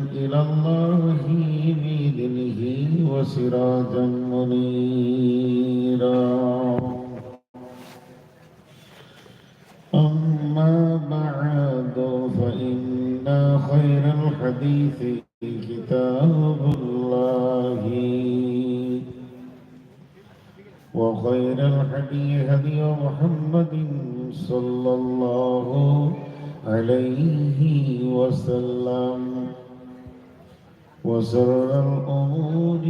إلى الله بإذنه وسراجا منيرا. أما بعد فإن خير الحديث كتاب الله. وخير الهدي هدي محمد صلى الله عليه وسلم. وسر الأمور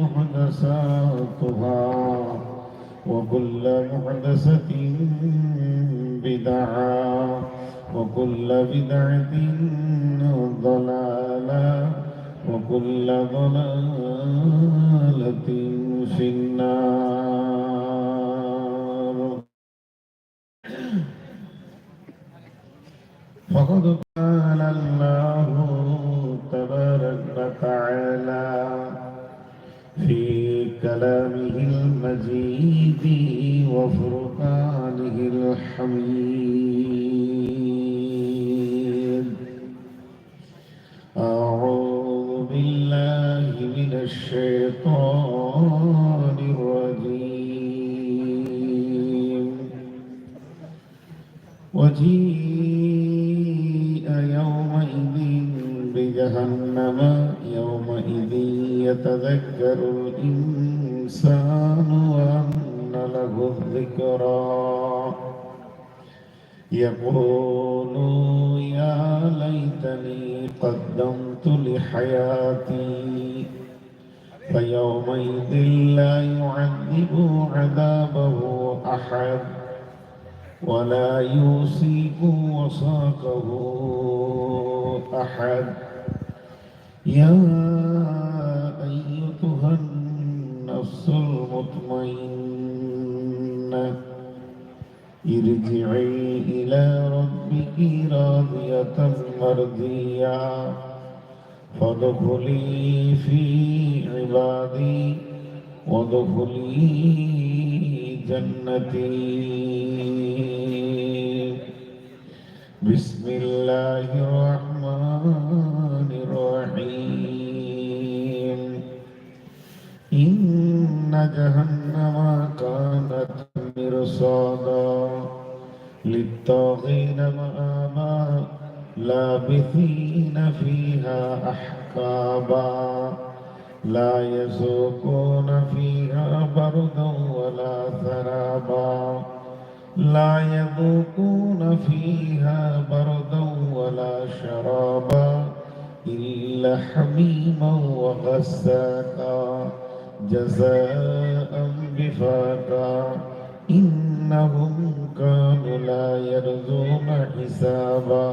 محدثاتها وكل محدثة بدعة وكل بدعة ضلالة وكل ضلالة في النار فقد قال الله المجيد وفرقانه الحميد. أعوذ بالله من الشيطان الرجيم. وجيء يومئذ بجهنم يومئذ يتذكر الإنسان الذكرى يقول يا ليتني قدمت لحياتي فيومئذ لا يعذب عذابه أحد ولا يوثق وثاقه أحد. يا أيتها النفس المطمئنة ارجعي إلى ربك راضية مرضية فادخلي في عبادي وادخلي جنتي بسم الله الرحمن الرحيم إن جهنم كانت مرصادا للطاغين مآبا لابثين فيها أحقابا. لا يذوقون فيها بردا ولا ثرابا. لا يذوقون فيها بردا ولا شرابا إلا حميما وغساقا جزاء بفاقا. إنهم كانوا لا يرجون حسابا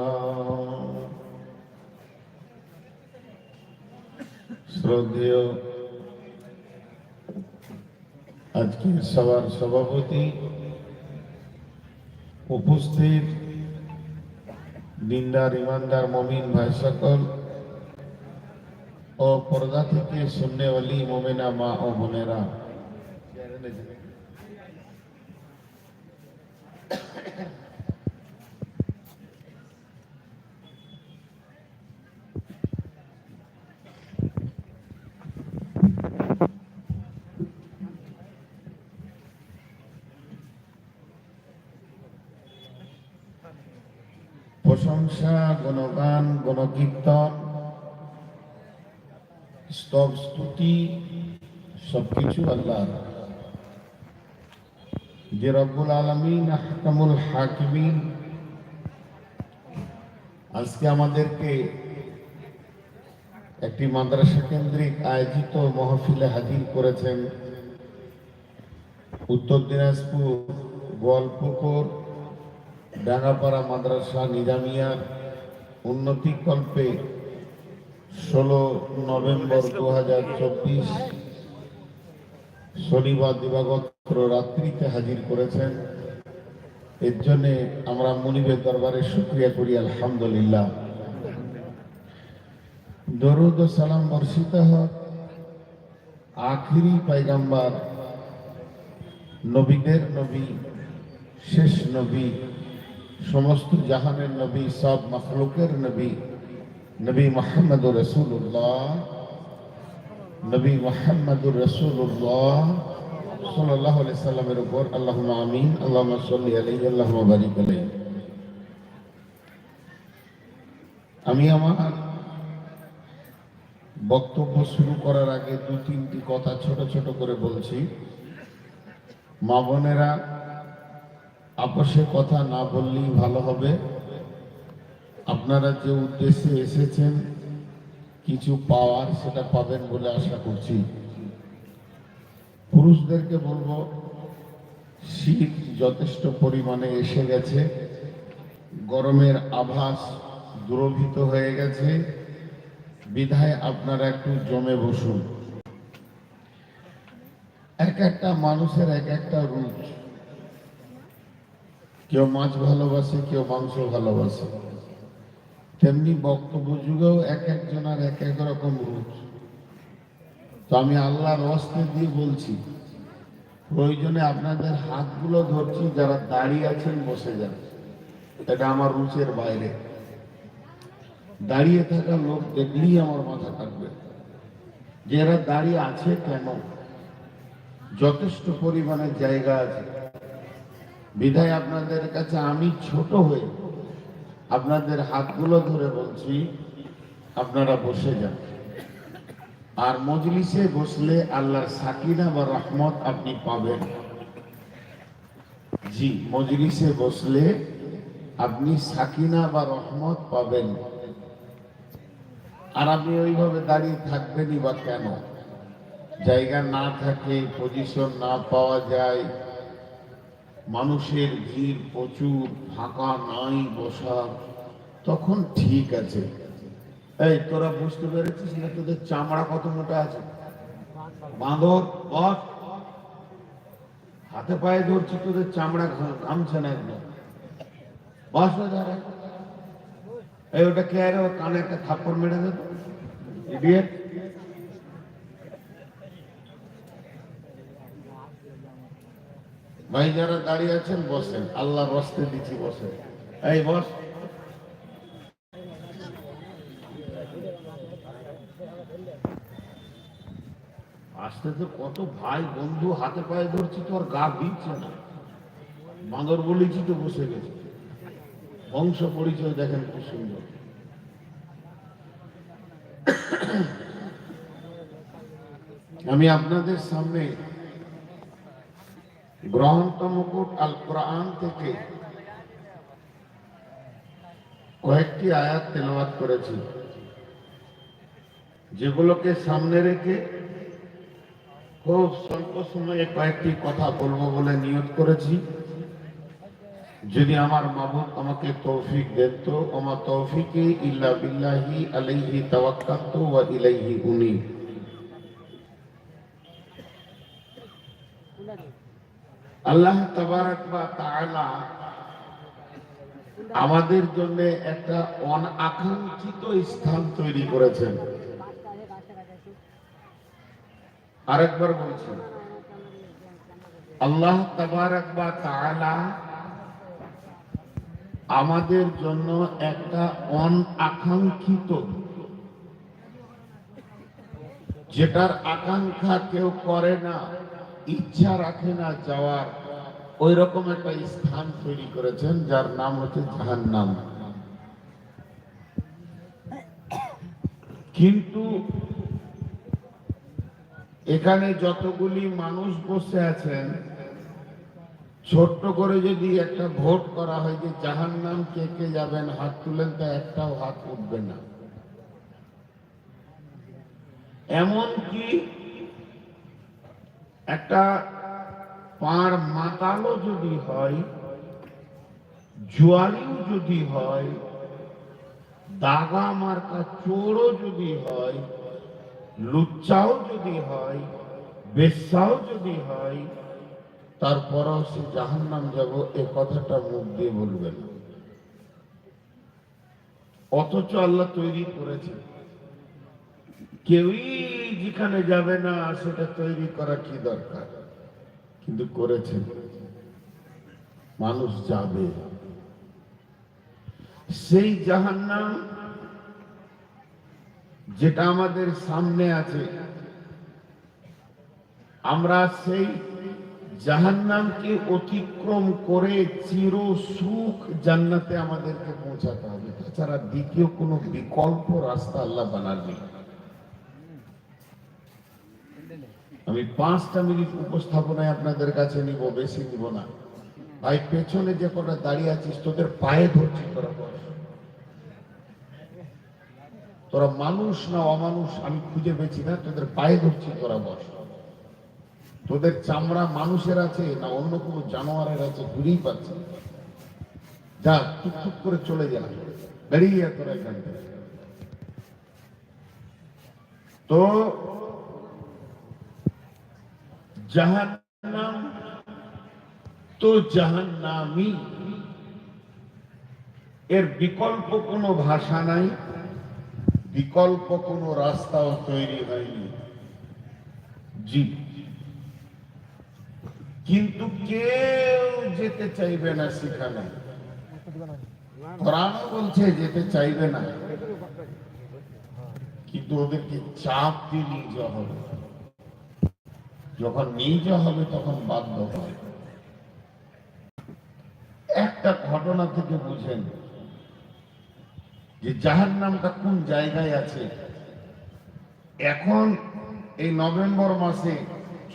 শ্রদ্ধেয় আজকে সবার সভাপতি উপস্থিত দিনদার ইমানদার মমিন ভাই সকল ও পর্দা থেকে শুননেওয়ালি মোমেনা মা ও বোনেরা গুণগান গণকীর্তন, স্তব স্তুতি, সবকিছু আল্লাহ যে রব্বুল আলমিন হাকামুল হাকিমিন, আজকে আমাদেরকে একটি মাদ্রাসা কেন্দ্রিক আয়োজিত মহফিলে হাজির করেছেন উত্তর দিনাজপুর গোয়ালপুকুর, ডাঙ্গাপাড়া মাদ্রাসা নিজামিয়ার। উন্নতিকল্পে ষোলো নভেম্বর দু হাজার চব্বিশ শনিবার দিবাগত রাত্রিতে হাজির করেছেন। এর জন্যে আমরা মনিবের দরবারে শুক্রিয়া করি আলহামদুলিল্লাহ। দরুদ ও সালাম বর্ষিত হক। আখিরি পাইগাম্বার নবীদের নবী শেষ নবী। সমস্ত জাহানের নবী, সব মখলুকের নবী নবী মোহাম্মদুর রসুল্লাহ নবী মোহাম্মদুর রসুল্লাহ সাল্লাহ সাল্লামের উপর আল্লাহ আমিন আল্লাহ সাল্লি আলাই আল্লাহ বারিক আমি আমার বক্তব্য শুরু করার আগে দু তিনটি কথা ছোট ছোট করে বলছি। মা বোনেরা আপসে কথা না বললেই ভালো হবে। আপনারা যে উদ্দেশ্যে এসেছেন, কিছু পাওয়ার সেটা পাবেন বলে আশা করছি। পুরুষদেরকে বলব, শীত যথেষ্ট পরিমাণে এসে গেছে। গরমের আভাস দূরভূত হয়ে গেছে। বিধায় আপনারা একটু জমে বসুন। এক একটা মানুষের এক একটা রুচ কেউ মাছ ভালোবাসে, কেউ মাংস ভালোবাসে। তেমনি বক্তব্য যুগেও এক একজনের এক এক রকম রুচ তো আমি আল্লাহর অস্তে দিয়ে বলছি, প্রয়োজনে আপনাদের হাতগুলো ধরছি, যারা দাঁড়িয়ে আছেন, বসে যান। এটা আমার রুচের বাইরে। দাঁড়িয়ে থাকা লোক দেখলেই আমার মাথা কাটবে। যে দাঁড়িয়ে আছে কেন? যথেষ্ট পরিমাণে জায়গা আছে। বিধায় আপনাদের কাছে আমি ছোট হয়ে আপনাদের হাতগুলো ধরে বলছি, আপনারা বসে যান। আর মজলিসে বসলে আল্লাহর সাকিনা বা রহমত আপনি পাবেন। জি, মজলিসে বসলে আপনি সাকিনা বা রহমত পাবেন। আর আপনি ওইভাবে দাঁড়িয়ে থাকবেনই বা কেন? জায়গা না থাকে পজিশন না পাওয়া যায় মানুষের ভিড় প্রচুর, ফাঁকা নাই, বসা। তখন ঠিক আছে। এই, তোরা বুঝতে পেরেছিস না তোদের চামড়া কত মোটা আছে? বাঁদর, বস। হাতে পায়ে ধরছি, তোদের চামড়া ঘামছে না একদম। বস না এই, ওটা কে আরে কানে একটা থাপ্পড় মেরে দে ইডিয়েট। ভাই যারা দাঁড়িয়ে আছেন, বসেন। আল্লাহ রস্তে দিচ্ছি বসেন। এই, বস। আসতে তো কত ভাই বন্ধু হাতে পায়ে ধরছি, তো আর গা দিচ্ছে না। বাঁদর বলেছি তো বসে গেছে। বংশ পরিচয় দেখেন খুব সুন্দর। আমি আপনাদের সামনে গ্রহণত মুকুট আল কোরআন থেকে কয়েকটি আয়াত তেলাওয়াত করেছি, যেগুলোকে সামনে রেখে খুব স্বল্প সময়ে কয়েকটি কথা বলব বলে নিয়োগ করেছি। যদি আমার মাবুদ আমাকে তৌফিক দেন তো আমার তৌফিকে ইল্লা বিল্লাহি আলাইহি তাওয়াক্কালতু ওয়া ইলাইহি উনি আল্লাহ তাআলা আমাদের জন্য একটা অনাকাঙ্ক্ষিত স্থান তৈরি করেছেন। আরেকবার বলছি, আল্লাহ তাআলা আমাদের জন্য একটা অনাকাঙ্ক্ষিত, যেটার আকাঙ্ক্ষা কেউ করে না, ইচ্ছা রাখে না যাওয়ার। ওই রকম একটা স্থান তৈরি করেছেন, যার নাম হচ্ছে জাহান্নাম। কিন্তু এখানে যতগুলি মানুষ বসে আছেন, ছোট্ট করে যদি একটা ভোট করা হয় যে জাহান নাম কে কে যাবেন, হাত তুলেন তা একটাও হাত উঠবে না। এমন কি একটা পাঁড় মাতালো যদি হয় জুয়ারিও যদি হয় দাগা মার্কা চোরও যদি হয়, লুচ্চাও যদি হয়, বেশ্যাও যদি হয়, তারপরও সে জাহান নাম যাব, এ কথাটা মুখ দিয়ে বলবে না। অথচ আল্লাহ তৈরি করেছে। কেউই যেখানে যাবে না, সেটা তৈরি করা কি দরকার? কিন্তু করেছে। মানুষ যাবে। সেই জাহান্নাম যেটা আমাদের সামনে আছে, আমরা সেই জাহান্নামকে অতিক্রম করে চির সুখ জান্নাতে আমাদেরকে পৌঁছাতে হবে। তাছাড়া দ্বিতীয় কোনো বিকল্প রাস্তা আল্লাহ বানাননি। আমি পাঁচটা মিনিট উপস্থাপনায় আপনাদের কাছে নিব, বেশি নিব না। ভাই, পেছনে যে কটা দাঁড়িয়ে আছিস, তোদের পায়ে ধরছি, তোরা তোরা মানুষ না অমানুষ, আমি খুঁজে পেয়েছি না, তোদের পায়ে ধরছি, তোরা বস। তোদের চামড়া মানুষের আছে না অন্য কোনো জানোয়ারের আছে ঘুরেই পাচ্ছে যা টুকটুক করে চলে যা। বেরিয়ে তোরা এখান থেকে। তো জাহান্নাম, তো জাহান্নামি এর বিকল্প কোনো ভাষা নাই, বিকল্প কোনো রাস্তাও তৈরি হয়নি। জি। কিন্তু কেউ যেতে চাইবে না সেখানে। কোরআনও বলছে যেতে চাইবে না। কিন্তু ওদেরকে চাপ দিয়ে নিয়ে যাওয়া হবে। যখন যাওয়া হবে, তখন বাধ্য হয় একটা ঘটনা থেকে বুঝেন যে জাহার নামটা কোন জায়গায় আছে। এখন এই নভেম্বর মাসে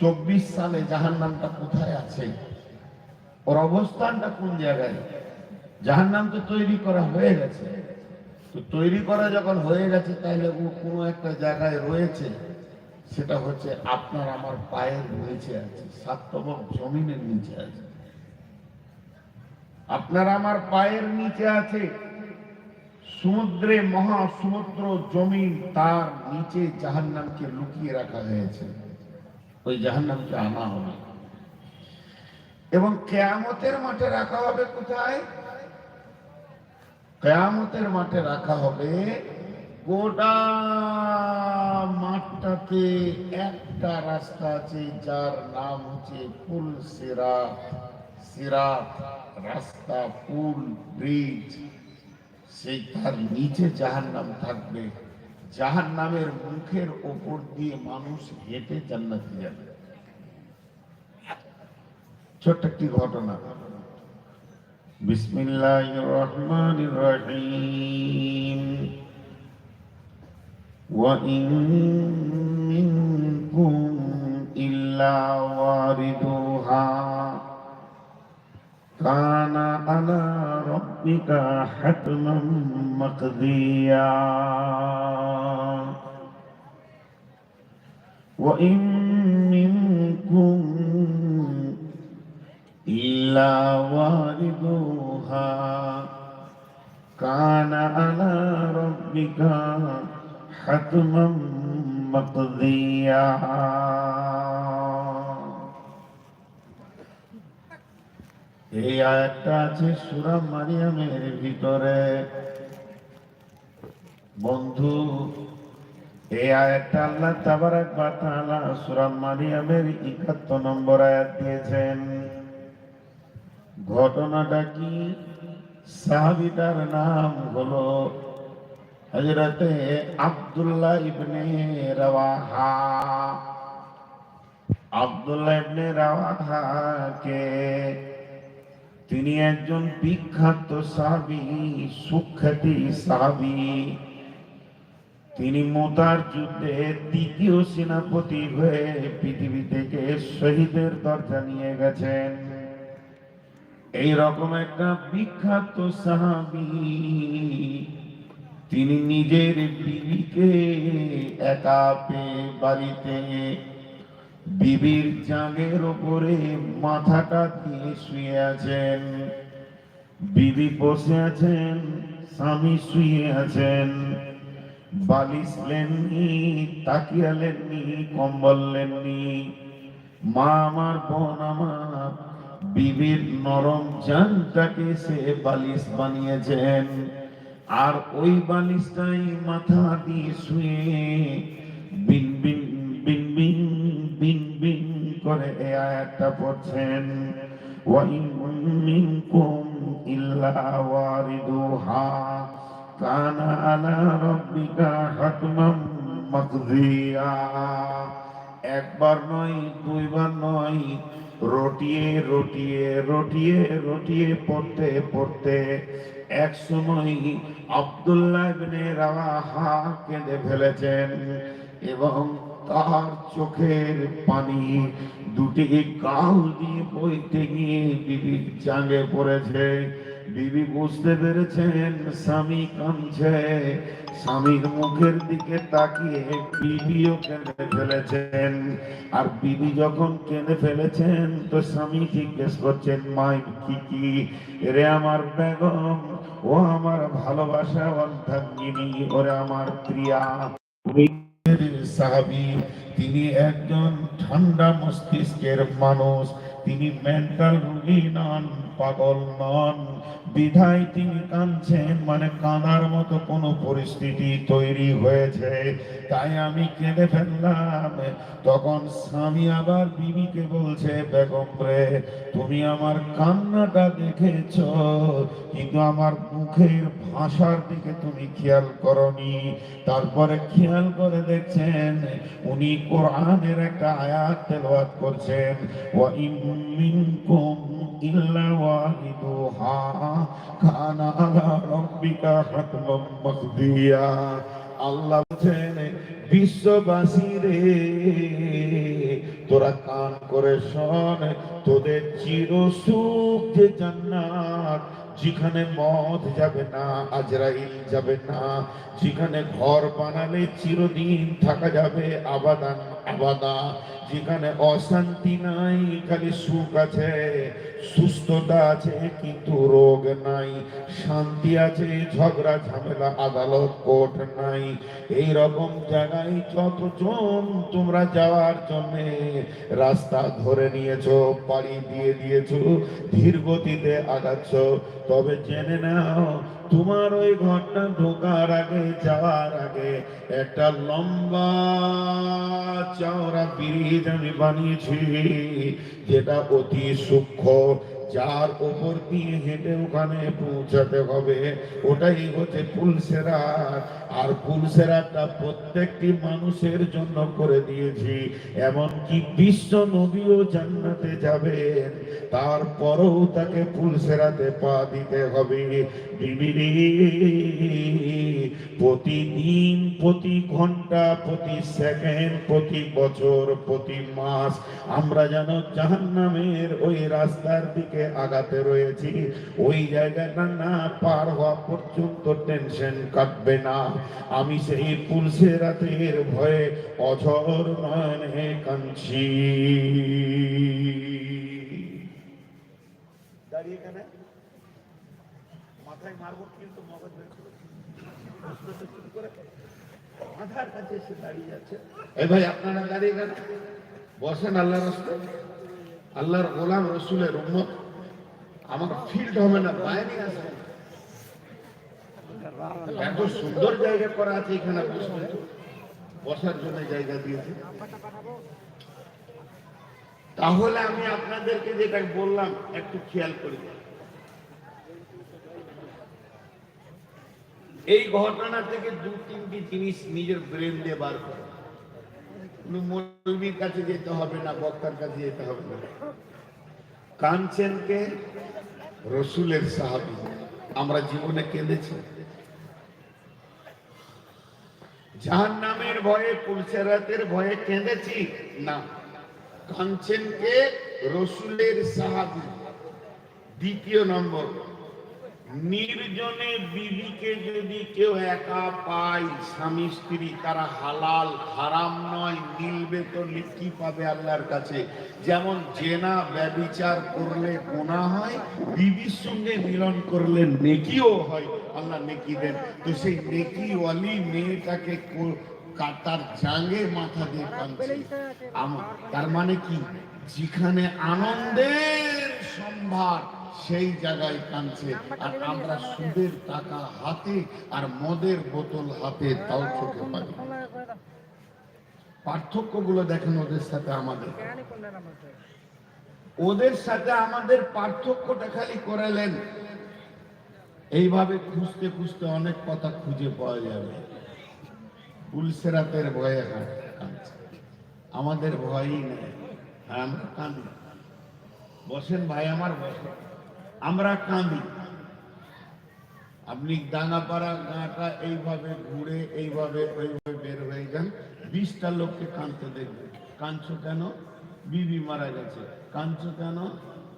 চব্বিশ সালে জাহার নামটা কোথায় আছে? ওর অবস্থানটা কোন জায়গায়? জাহার নাম তো তৈরি করা হয়ে গেছে। তো তৈরি করা যখন হয়ে গেছে, তাহলে ও কোনো একটা জায়গায় রয়েছে। সেটা হচ্ছে আপনার আমার পায়ের নিচে আছে সাততমক জমিনের নিচে আছে। আপনার আমার পায়ের নিচে আছে, সমুদ্রে মহা সমুদ্র জমিন, তার নিচে জাহান্নামকে লুকিয়ে রাখা হয়েছে। ওই জাহান্নামকে আনা হবে। এবং কেয়ামতের মাঠে রাখা হবে কোথায়? কেয়ামতের মাঠে রাখা হবে গোটা মাঠটাতে একটা রাস্তা আছে যার নাম হচ্ছে পুল সিরাত। সিরাত, রাস্তা পুল ব্রিজ। সেই তার নিচে জাহান নাম থাকবে। জাহান নামের মুখের ওপর দিয়ে মানুষ হেঁটে জান্নাতে যাবে। ছোট্ট একটি ঘটনা। বিসমিল্লাহ রহমান রহিম। وإن منكم إلا واردها كان على ربك حتما مقضيا وإن منكم إلا واردها كان على ربك حتما مقضيا এই আয়াতটা আছে সুরা মারিয়ামের ভিতরে বন্ধু এই আয়াতটা আল্লাহ তাবারাক ওয়া তাআলা সূরা মারিয়ামের 71 নম্বর আয়াত দিয়েছেন ঘটনাটা কি সাহাবীটার নাম হলো হযরতে আব্দুল্লাহ ইবনে রাওয়াহা। আব্দুল্লাহ ইবনে রাওয়াহাকে তিনি একজন বিখ্যাত সাহাবী, সুখ্যাতি সাহাবী। তিনি মোতার যুদ্ধে দ্বিতীয় সেনাপতি হয়ে পৃথিবী থেকে শহীদের দরজা নিয়ে গেছেন। এই রকম একটা বিখ্যাত সাহাবী। তিনি নিজের বিবিকে একা পেয়ে বাড়িতে বিবির জাঙের ওপরে মাথাটা দিয়ে শুয়ে আছেন। বিবি বসে আছেন, স্বামী শুয়ে আছেন। বালিশ লেননি, তাকিয়া লেননি, কম্বল লেননি। মা আমার, বোন আমার, বিবির নরম জানটাকে সে বালিশ বানিয়েছেন। আর ওই বালিশটাই মাথা দিয়ে শুয়ে বিন বিন বিন বিন বিন বিন করে এই আয়াতটা পড়ছেন। ওয়াইন মিনকুম ইল্লা ওয়ারিদুহা, কানা আলা রাব্বিকা হাতমান মাকদিয়া একবার নয়, দুইবার নয়, রটিয়ে রটিয়ে রটিয়ে রটিয়ে, পড়তে পড়তে এক সময় আব্দুল্লাহ ইবনে রাওয়াহা কেঁদে ফেলেছেন এবং তার চোখের পানি দুটি গাল দিয়ে বইতে গিয়ে বিবির জাগে পড়েছে। বিবি বুঝতে পেরেছেন, স্বামী কাঁদছে। স্বামীর মুখের দিকে তাকিয়ে বিবিও কেঁদে ফেলেছেন। আর বিবি যখন কেঁদে ফেলেছেন, তো স্বামী জিজ্ঞেস করছেন মাই কি কি? রে আমার বেগম ও আমার ভালোবাসা অর্ধাঙ্গিনী ওরে আমার প্রিয়া। সাহাবি, তিনি একজন ঠান্ডা মস্তিষ্কের মানুষ। তিনি মেন্টাল রুগী নন, পাগল নন। বিধায় তিনি কাঁদছেন মানে কাঁদার মতো কোনো পরিস্থিতি তৈরি হয়েছে। তাই আমি কেঁদে ফেললাম। তখন স্বামী আবার বিবিকে বলছে, বেগম রে, তুমি আমার কান্নাটা দেখেছ, কিন্তু আমার মুখের ভাষার দিকে তুমি খেয়াল করনি। তারপরে খেয়াল করে দেখছেন, উনি কোরআনের একটা আয়াত তেলাওয়াত করছেন, ওয়া ইন মিনকুম ইল্লা ওয়াহিদুহা আল্লাহ বিশ্ববাসী রে, তোরা কান করে শোন, তোদের চির সুখ যে জান্নাত, যেখানে মদ যাবে না, আজরাইল যাবে না, যেখানে ঘর বানালে চিরদিন থাকা যাবে, আবাদান, আবাদা। যেখানে অশান্তি নাই, খালি সুখ আছে, সুস্থতা আছে, কিন্তু রোগ নাই, শান্তি আছে, ঝগড়া, ঝামেলা, আদালত, কোর্ট নাই। এই রকম জায়গায় যতজন তোমরা যাওয়ার জন্য রাস্তা ধরে নিয়েছো, পাড়ি দিয়ে দিয়েছ ধীর গতিতে আগাচ্ছ, তবে জেনে নাও তোমার ওই ঘরটা ঢোকার আগে, যাওয়ার আগে একটা লম্বা চওড়া ব্রিজ আমি বানিয়েছি, যেটা অতি সূক্ষ্ম। যার ওপর দিয়ে হেঁটে ওখানে পৌঁছাতে হবে, ওটাই হচ্ছে ফুলসেরা আর ফুলসেরাটা প্রত্যেকটি মানুষের জন্য করে দিয়েছি। এমনকি বিশ্ব নবীও জান্নাতে যাবেন। তারপরেও তাকে ফুলসেরাতে পা দিতে হবে। প্রতিদিন, প্রতি ঘণ্টা, প্রতি সেকেন্ড, প্রতি বছর, প্রতি মাস আমরা যেন জাহান্নামের ওই রাস্তার দিকে আগাতে রয়েছি। ওই জায়গাটা না পার হওয়া পর্যন্ত টেনশন কাটবে না। আমি সেই পুলসে রাতের ভয়ে অঝর নয়নে কাঁদছি। দাঁড়িয়ে কেন মাথায় মারবো কিন্তু মগজ বের করে। প্রশ্নটা চুপ করে মাথার কাছে এসে দাঁড়িয়ে আছে। এই ভাই আপনারা দাঁড়িয়ে গেল বসেন আল্লাহ আল্লাহর গোলাম রসুলের উম্মত। আমার ফিল্ড হবে না বাইরে আসবে এত সুন্দর জায়গা করা আছে এখানে বসার জন্য জায়গা দিয়েছে। তাহলে আমি আপনাদেরকে যেটা বললাম, একটু খেয়াল করি এই ঘটনা থেকে দু তিনটি জিনিস নিজের ব্রেন দিয়ে বার করে মৌলবীর কাছে যেতে হবে না, বক্তার কাছে যেতে হবে না। কাঞ্চনকে রসুলের সাহাবি। আমরা জীবনে কেঁদেছি। জাহান নামের ভয়ে পুলসেরাতের ভয়ে কেঁদেছি? না। কাঞ্চনকে রসুলের সাহাবি। দ্বিতীয় নম্বর। নির্জনে বিবিকে যদি কেউ একা পায়, স্বামী, স্ত্রী, তারা হালাল, হারাম নয়, মিলবে তো কি পাবে আল্লাহর কাছে? যেমন জেনা ব্যবিচার করলে গোনা হয়, বিবির সঙ্গে মিলন করলে নেকিও হয়, আল্লাহ নেকি দেন। তো সেই নেকি ওয়ালি মেয়েটাকে তার জাঙ্গে মাথা দিয়ে কাঁদছে। আমার তার মানে কি? যেখানে আনন্দের সম্ভার সেই জায়গায় কাঁদছে। আর আমরা সুদের টাকা হাতে আর মদের বোতল হাতে তাও চোখে পাই পার্থক্যগুলো দেখেন ওদের সাথে আমাদের। ওদের সাথে আমাদের পার্থক্যটা খালি করালেন। এইভাবে খুঁজতে খুঁজতে অনেক কথা খুঁজে পাওয়া যাবে। পুলসেরাতের ভয়ে কাঁদছে। আমাদের ভয়ই নেই। হ্যাঁ আমরা কাঁদি। বসেন ভাই আমার বসেন। আমরা কাঁদি। আপনি দানাপাড়া গাঁটা এইভাবে ঘুরে, এইভাবে, ওইভাবে বের হয়ে যান, বিশটা লোককে কাঁদতে দেখবে কাঁদছো কেন? বিবি মারা গেছে। কাঁদছো কেন?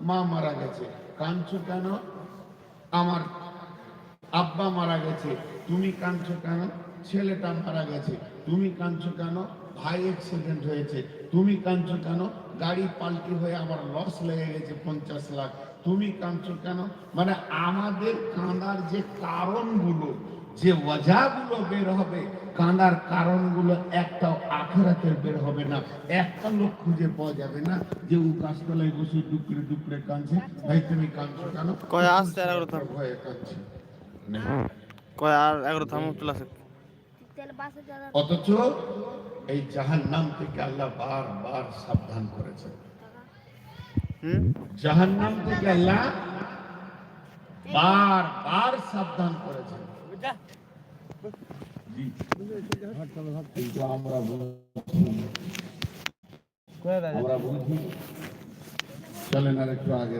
মা মারা গেছে। কাঁদছো কেন? আমার আব্বা মারা গেছে। তুমি কাঁদছো কেন? ছেলেটা মারা গেছে। তুমি কাঁদছো কেন? ভাই অ্যাক্সিডেন্ট হয়েছে। তুমি কাঁদছো কেন? গাড়ি পাল্টি হয়ে আমার লস লেগে গেছে পঞ্চাশ লাখ। তুমি কাঁদছো কেন? মানে আমাদের কাঁদার যে কারণগুলো যে ওয়াজাগুলো বের হবে কাঁদার কারণগুলো একটাও আখেরাতের বের হবে না। একটা লোক খুঁজে পাওয়া যাবে না যে ও গাছতলায় বসে ডুকরে ডুকরে কাঁদছে। ভাই তুমি কাঁদছো কেন? কয় আসছে আর এগারো থাম ভয়ে কাঁদছে। কয় আর এগারো থাম চলে আসে অথচ এই জাহান নাম থেকে আল্লাহ বার বার সাবধান করেছেন। হুম? জাহান নাম থেকে আল্লাহ বার বার সাবধান করেছেন। আমরা আমরা বুঝি চলেন আর একটু আগে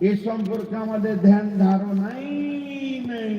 এ সম্পর্কে আমাদের ধ্যান ধারণাই নেই।